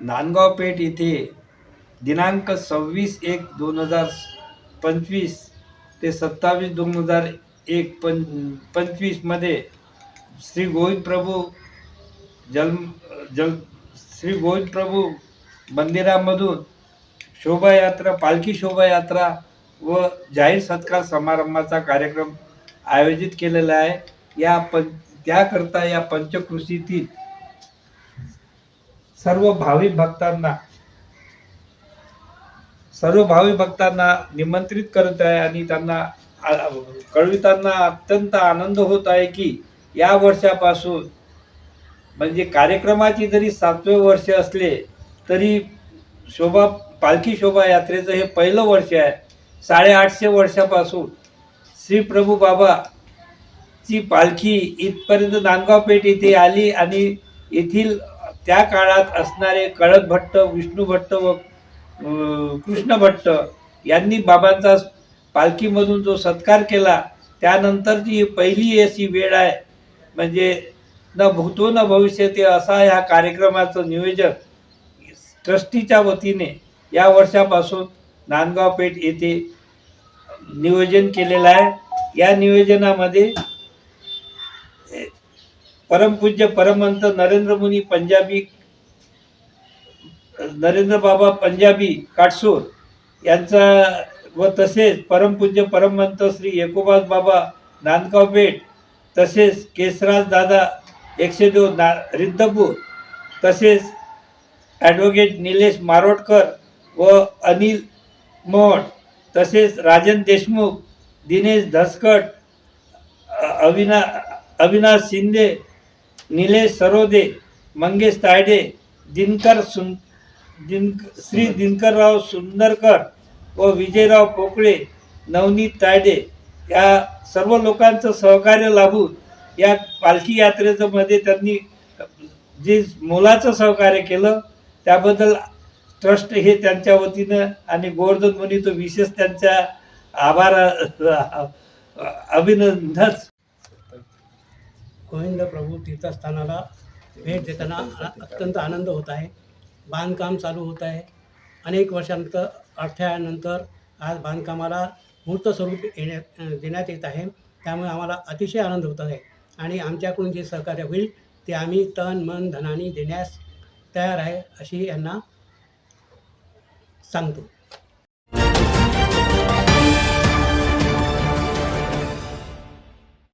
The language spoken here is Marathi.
नांदगाव पेठ येथे दिनांक सव्वीस एक दोन हजार पंचवीस ते सत्तावीस दोन हजार एक पं पंचवीसमध्ये श्री गोविंद प्रभू जल जल श्री गोविंद प्रभू मंदिरामधून शोभायात्रा पालखी शोभायात्रा व जाहीर सत्कार समारंभाचा कार्यक्रम आयोजित केलेला आहे. या पं त्याकरता या पंचकृषीतील सर्व भाविक भक्तांना सर्व भाविक भक्तांना निमंत्रित करत आहे आणि त्यांना आ- कळविताना अत्यंत आनंद होत आहे की या वर्षापासून म्हणजे कार्यक्रमाची जरी सातवे वर्ष असले तरी शोभा पालखी शोभा यात्रेचं हे पहिलं वर्ष आहे. साडेआठशे वर्षापासून श्री प्रभू बाबाची पालखी इथपर्यंत नांदगाव पेठ येथे आली आणि येथील त्या काळात असणारे कळद भट्ट विष्णू भट्ट व कृष्ण भट्ट यांनी बाबांचा पालखीमधून जो सत्कार केला त्यानंतरची ही पहिली अशी वेळ आहे. म्हणजे न भूतो न भविष्य ते असा ह्या कार्यक्रमाचं नियोजन ट्रस्टीच्या वतीने या वर्षापासून नांदगाव पेठ येथे नियोजन केलेलं आहे. या नियोजनामध्ये परमपूज्य परमहंत नरेंद्र मुनी पंजाबी नरेंद्र बाबा पंजाबी काटसूर यांचा व तसेच परमपूज्य परमहंत श्री एकोबास बाबा नांदगाव पेठ तसेच केसराज दादा एकशे दोन ना रिद्धपूर तसेच ॲडव्होकेट निलेश मारोटकर व अनिल मोड तसेच राजन देशमुख दिनेश धसकट अविना अविनाश शिंदे निलेश सरोदे मंगेश तायडे दिनकर सुन दिन श्री दिनकरराव सुंदरकर व विजयराव पोकळे नवनीत तायडे या सर्व लोकांचं सहकार्य लाभून या पालखी यात्रेचं मध्ये त्यांनी जे मोलाचं सहकार्य केलं त्याबद्दल ट्रस्ट हे त्यांच्या वतीनं आणि गोवर्धन मुनी तो विशेष त्यांच्या आभार अभिनंदन. गोविंद प्रभू तीर्थस्थानाला भेट देताना अत्यंत आनंद होत आहे. बांधकाम चालू होत आहे. अनेक वर्षानंतर अडथळ्यानंतर आज बांधकामाला मूर्त स्वरूप येण्यात देण्यात येत आहे. त्यामुळे आम्हाला अतिशय आनंद होत आहे. आणि आमच्याकडून जे सहकार्य होईल ते आम्ही तन मन धनाने देण्यास तयार आहे अशी यांना सांगतो.